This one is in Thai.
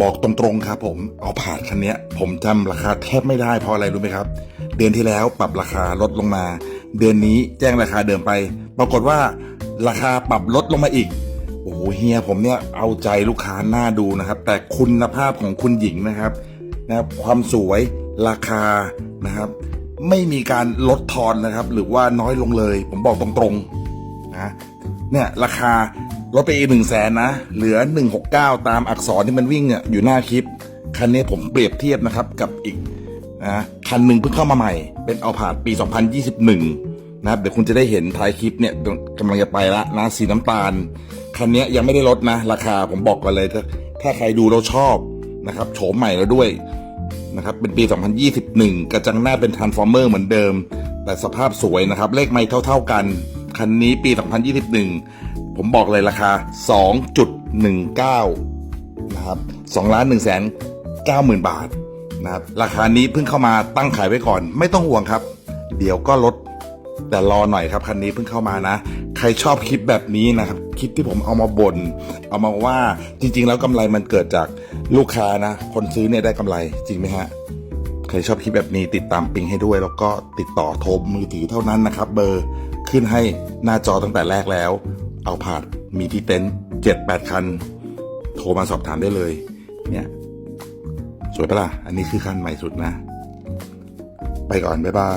บอกตรงๆครับผมเอาผ่านคันนี้ผมจำราคาแทบไม่ได้เพราะอะไรรู้ไหมครับ เดือนที่แล้วปรับราคาลดลงมา เดือนนี้แจ้งราคาเดิมไป ปรากฏว่าราคาปรับลดลงมาอีกโอ้โหเฮียผมเนี่ยเอาใจลูกค้าหน้าดูนะครับ แต่คุณภาพของคุณหญิงนะครับนะครับความสวยราคานะครับ ไม่มีการลดทอนนะครับ หรือว่าน้อยลงเลย ผมบอกตรงๆนะเนี่ยราคา ลดไปอีกหนึ่งแสนนะ เหลือ 169 ตามอักษรที่มันวิ่งอะอยู่หน้าคลิป คันนี้ผมเปรียบเทียบนะครับกับอีกนะคันหนึ่งเพิ่งเข้ามาใหม่ เป็นเอาผาดปี 2021 นะครับ เดี๋ยวคุณจะได้เห็นท้ายคลิปเนี่ยกำลังจะไปละนะสีน้ำตาล คันนี้ยังไม่ได้ลดนะ ราคาผมบอกก่อนเลยถ้าถ้าใครดูแล้วชอบนะครับโฉมใหม่แล้วด้วยนะครับเป็นปี 2021 กระจังหน้าเป็นท r น s f o r เมอร์เหมือนเดิม แต่สภาพสวยนะครับ เลขไม่เท่า ๆกัน คันนี้ปี 2021 ผมบอกเลยราคา 2.19 นะครับ2ล้าน1แสน9หมื่นบาทนะครับราคานี้เพิ่งเข้ามาตั้งขายไว้ก่อน ไม่ต้องห่วงครับ เดี๋ยวก็ลดแต่รอหน่อยครับคันนี้เพิ่งเข้ามานะ ใครชอบคลิปแบบนี้นะครับคลิปที่ผมเอามาบน่นเอามาว่าจริง ๆ แล้วกำไรมันเกิดจากลูกค้านะ คนซื้อเนี่ยได้กำไรจริงไหมฮะใครชอบคลิปแบบนี้ติดตามปิงให้ด้วย แล้วก็ติดต่อโทรมือถือเท่านั้นนะครับ เบอร์ขึ้นให้หน้าจอตั้งแต่แรกแล้ว เอาผาดมีที่เต็นท์เจ็ดแปดคัน โทรมาสอบถามได้เลย เนี่ย สวยปะล่ะ อันนี้คือคันใหม่สุดนะ ไปก่อน บ๊ายบาย